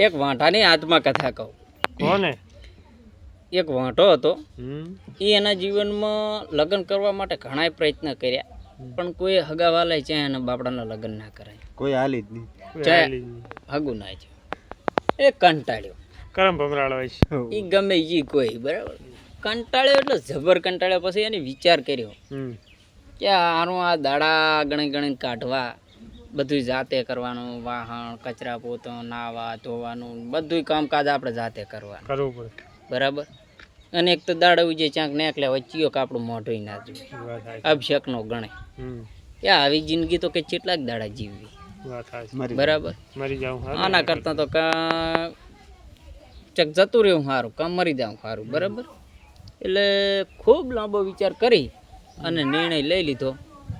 એક વાંટાની આત્મકથા કહું. કોને? એક વાંટો હતો. એ એના જીવનમાં લગ્ન કરવા માટે ઘણાય પ્રયત્ન કર્યા. પણ કોઈ હગાવાલે છે એના બાપડાના લગ્ન ના કરાય. કોઈ હાલી જ નહીં. હગું ના છે. એ કંટાળ્યો. કરમ ભમરાળ હોય છે. એ ગમે એ કોઈ બરાબર? કંટાળ્યો એટલે જબર કંટાળ્યો. પછી એને વિચાર કર્યો કે આનું આ દાડા ગણી ગણીને કાઢવા. બધું જાતે કરવાનું વાહણ કચરા પોતો નાવા ધોવાનું બધું કામકાજ આપણે જાતે કરવાનું. કરવું પડે. બરાબર? અને એક તો દાડા જે ચાંક નાખલે વચ્ચીઓ કાપડું મોઢું ના જોઈએ. અભિષેકનો ગણે. એ આવી જિંદગી તો કે કેટલાક દાડા જીવવી. બરાબર? મરી જાઉં આના કરતાં તો કા ચક જતું રહેવું સારું કામ મરી જાઉં સારું બરાબર? એટલે ખૂબ લાંબો વિચાર કરી અને નિર્ણય લઈ લીધો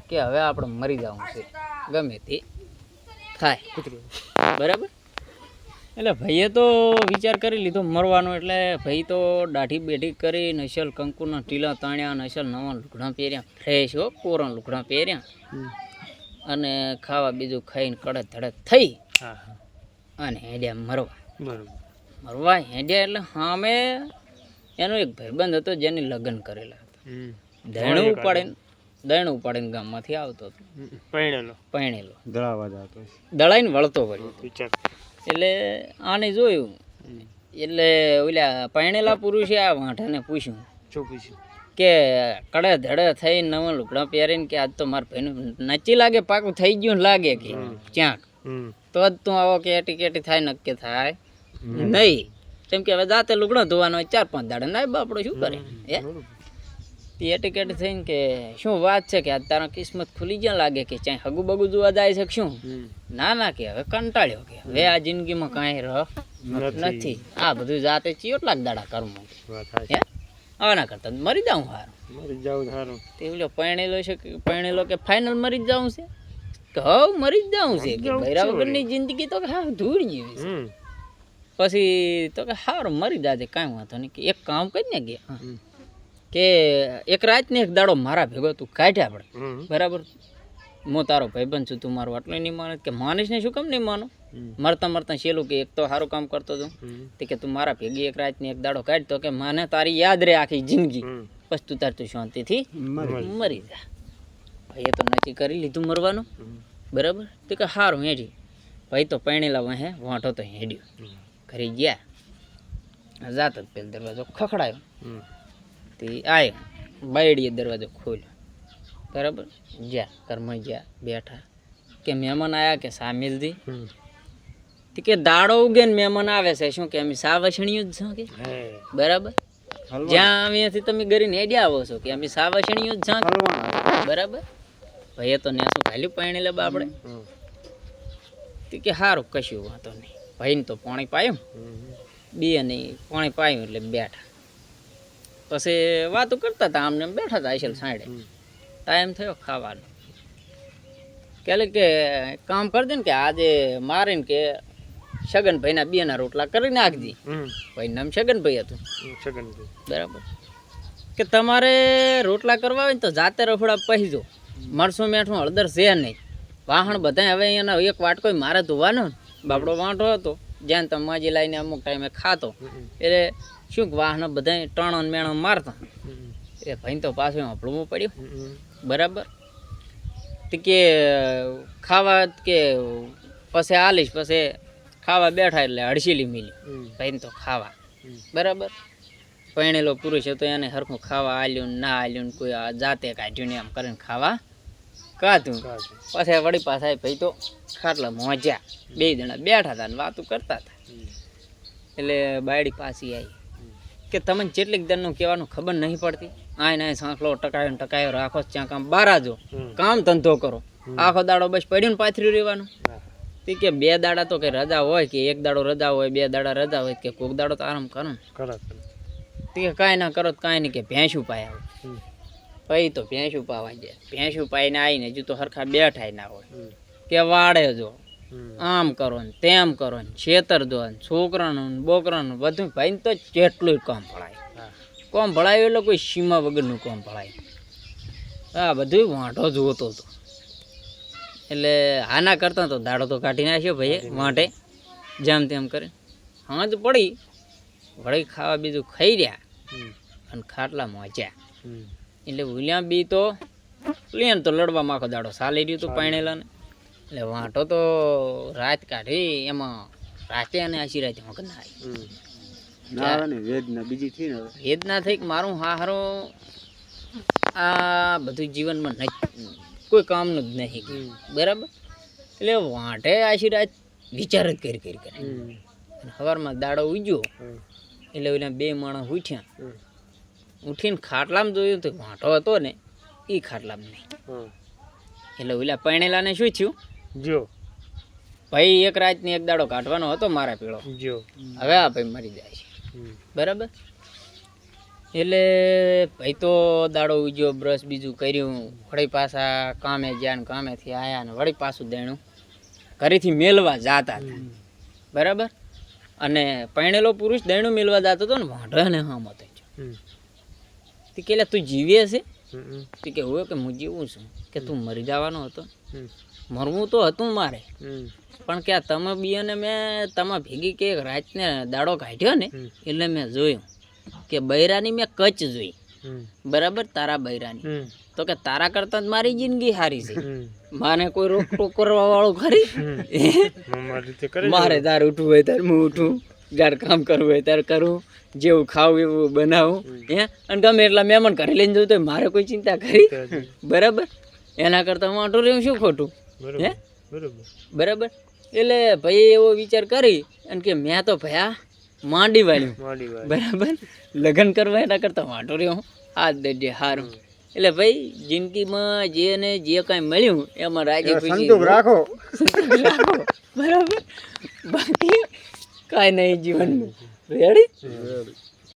કે હવે આપણે મરી જવું છે. ગમે તે થાય. બરાબર? એટલે ભાઈએ તો વિચાર કરી લીધો મરવાનો એટલે ભાઈ તો દાઢી બેઠી કરી નશલ કંકુના ટીલા તાણ્યા નશલ નવા લુગડા પહેર્યા. ફ્રેશ હો કોરા લુગડા પહેર્યા. અને ખાવા બીજું ખાઈને કડક ધડક થઈ અને હેડ્યા મરવા. બરોબર. મરવા હેડ્યા એટલે સામે એનો એક ભાઈબંધ હતો જેને લગ્ન કરેલા હતા. હમ. દૈણું દૈણું ઉપાડીને ગામમાંથી આવતો હતો. હમ. પરણેલો પૈણેલો. દળાવા જતો દળાઈને વળતો વળ્યો એટલે આને જોયું. એટલે ઓલા પૈણેલા પુરુષે આ વાંઢાને પૂછ્યું શું પૂછ્યું? કે કડે ધડે થઈ નવા લુગડા પહેરીને કે આજ તો મારા ભાઈનું નચી લાગે પાકું થઈ ગયું ને લાગે કે ક્યાંક. તો જ તું આવો કે એટી કેટી થાય નક્કી થાય. નહીં. કેમ કે હવે જાતે લુગડો ધોવાનો હોય ચાર પાંચ દાડે. ના બાપડો શું કરે? હે? તે થઈને કે શું વાત છે કે તારા કિસ્મત ખુલી જ્યાં લાગે કે ચાહે હગુ બગુ જોવા જાય છે શું? ના ના કે હવે કંટાળ્યો કે હવે આ જિંદગીમાં કાંઈ રહ નથી. આ બધું જાતે ચિયોટલા દાડા કરવું હે. આના કરતા. મરી જાઉં હારું. મરી જાઉં સારું તે પેલો પરણેલો છે કે પરણેલો કે ફાઇનલ મરી જ જાઉં છે? કે હવ મરી જ જાઉં છે. કે ભૈરા વગરની જિંદગી તો કે હા ધૂળ જેવી છે. પછી તો કે હારું મરી જાજે કાંઈ વાંધો નહીં. કે એક કામ કરી ને કે હા. કે એક રાત ને એક દાડો મારા ભેગો તું કાઢ્યા આપણે બરાબર? હું તારો ભાઈબંધ છું તું મારું આટલું નહીં માને. કે માનીશ ને શું કામ નહીં માનો. મરતા મરતા છેલું કે એક તો સારું કામ કરતો હતો. તે કે તું મારા ભેગી એક રાત ને એક દાડો કાઢતો કે મને તારી યાદ રહે આખી જિંદગી. પછી તું તાર તું શાંતિથી મરી જા. ભાઈએ તો નક્કી કરી લીધું મરવાનું. બરાબર? તે કે સારું હેડી ભાઈ તો પરણેલા વહે વાંઢો તો હેડ્યો. ઘરે ગયા. જાત જ પેલો દરવાજો ખખડાયો. તે આય બાયડીએ દરવાજો ખોલ્યો. બરાબર? જ્યાં ઘરમાં ગયા બેઠા. કે મહેમાન આવ્યા કે સામેલથી તે કે દાડો ઉગે ને મહેમાન આવે છે. શું કે અમે સાવસણીઓ જ છો કે? બરાબર? જ્યાં અહીંયાથી તમે ગરીને હેડ્યા આવો છો કે અમે સાવસણીઓ જ છો બરાબર? ભાઈએ તો ને શું ખાલી પાણી લેવા આપણે. તે કે સારું કશું વાંધો નહીં. ભાઈને તો પાણી પાયું. બે નહીં પાણી પાયું એટલે બેઠા. પછી વાતો કરતા હતા આમને બેઠા હતા આઈસલ સાંડે ટાઈમ થયો ખાવાનો. કે કે કામ કરી દે ને કે આજે મારીને કે છગનભાઈના બેના રોટલા કરી નાખજી. ભાઈ નામ છગનભાઈ હતું. છગનભાઈ. બરાબર. કે તમારે રોટલા કરવા હોય ને તો જાતે રફડા પહેજો મરસું મેઠું હળદર છે નહીં. વાહણ બધા હવે અહીંયાના એક વાટકો મારે ધોવાનો ને. બાપડો વાંટો હતો. જ્યાં માજી લાઈને અમુક ટાઈમે ખાતો. એટલે શું વાહન બધા ટણો મેણો મારતા. એ ભાઈ તો પાછું હપળવું પડ્યું. બરાબર? તો કે, ખાવા કે પછી આલીશ, પછી ખાવા બેઠા એટલે હડસીલી મિલી. ભાઈને તો ખાવા. બરાબર? પરણેલો પુરુષ હતો, એને હરખું ખાવા આલ્યું ને આલ્યું કોઈ જાતે કાઢ્યું ને એમ કરીને ખાવા કાઢું પાછા વળી પાછા ભાઈ તો ખાટલા મોજ્યા બે જણા બેઠા હતા ને વાતો કરતા હતા એટલે બાયડી પાછી આવી કે તમને જેટલીક દરનું કહેવાનું ખબર નહીં પડતી. આય નાય સાંકળો ટકાયો ને ટકાયો રાખો ત્યાં કામ. બારા જો. કામ ધંધો કરો. આખો દાડો બસ પડ્યું પાથર્યું રહેવાનું. તે કે બે દાડા તો કે રજા હોય કે એક દાડો રજા હોય બે દાડા રજા હોય કે કોક દાડો તો આરામ કરો ને. તે કાંઈ ના કરો તો કાંઈ નહીં કે ભેંસું પાય. પછી તો ભેંસ પાવા જાય ભેંસ પાઈને આવીને હજુ તો સરખા બેઠાય ના હોય. કે વાડે જો. આમ કરો ને તેમ કરો ને છેતર દો ને છોકરાનું ને બોકરાનું બધું ભાઈને તો જેટલું કામ ભળાય કોમ ભળાયું એટલે કોઈ સીમા વગરનું કોમ ભળાય આ બધું વાંઢો જોતો હતો. એટલે આના કરતા તો દાડો તો કાઢી નાખ્યો ભાઈ વાંઢે. જેમ તેમ કરે. હાજ પડી. વળી ખાવા બીજું ખાઈ રહ્યા. અને ખાટલા મોચ્યા. એટલે ઉલ્યા બી તો લે તો લડવા માખો દાડો સાલી રહ્યું તો પાણેલા ને એટલે વાંટો તો રાત કાઢી એમાં રાતે અને આશી રાતે ના આવી. હમ. ના આવે ને વેદના બીજી થઈ ને હવે? એ જ ના થઈ કે મારું હારો આ બધું જીવનમાં નહીં કોઈ કામનું જ નહીં. બરાબર? એટલે વાંટે આશી રાત વિચાર જ કરી કરી કરી. સવારમાં દાડો ઉજ્યો એટલે ઓલા બે માણસ ઉઠ્યા. ઉઠીને ખાટલામાં જોયું તો વાંટો હતો ને એ ખાટલામાં નહીં. હમ. એટલે ઓલા પરણેલાને શું થયું? જો. ભાઈ એક રાતની એક દાડો કાઢવાનો હતો મારા પીળો. જો. હવે આ ભાઈ મરી જાય છે. બરાબર? એટલે ભાઈ તો દાડો ઉજ્યો બ્રશ બીજું કર્યું વળી પાછા કામે ગયા ને કામેથી આવ્યા ને વળી પાછું દેણું. ઘરેથી મેલવા જાતા હતા. બરાબર? અને પરણેલો પુરુષ દેણું મેલવા જતો હતો ને વાંઢો ને હા હમ. તે કે તું જીવે છે. તે કે હોય કે હું જીવું છું. કે તું મરી જવાનો હતો. મરવું તો હતું મારે. પણ કે તમે બી અને મેં તમે ભેગી કે રાતને દાડો કાઢ્યો ને એટલે મેં જોયું કે બૈરાની મેં કચ જોઈ. બરાબર? તારા બૈરાની. તો કે તારા કરતા જ મારી જિંદગી સારી છે. મારે માને કોઈ રોક ટોક કરવા વાળું ખરી મારે તાર ઉઠવું હોય ત્યારે હું ઉઠું. જ્યારે કામ કરવું હોય ત્યારે કરું. જેવું ખાવું એવું બનાવું હે? અને ગમે એટલા મહેમાન ઘરે લઈને જવું તો મારે કોઈ ચિંતા કરી. બરાબર? એના કરતાં હું આટલું રહ્યું શું ખોટું? હે? બરોબર. એટલે ભાઈ એવો વિચાર કરી અને કે મેં તો ભયા માંડી વાળ્યું. બરાબર? લગ્ન કરવા એના કરતાં વાંટો રહ્યો હાથ દેજે હારું. એટલે ભાઈ જિંદગીમાં જે ને જે કાંઈ મળ્યું એમાં રાજી ખુશી રાખો. રાખો. બરાબર? બાકી કાંઈ નહીં જીવનનું રેડી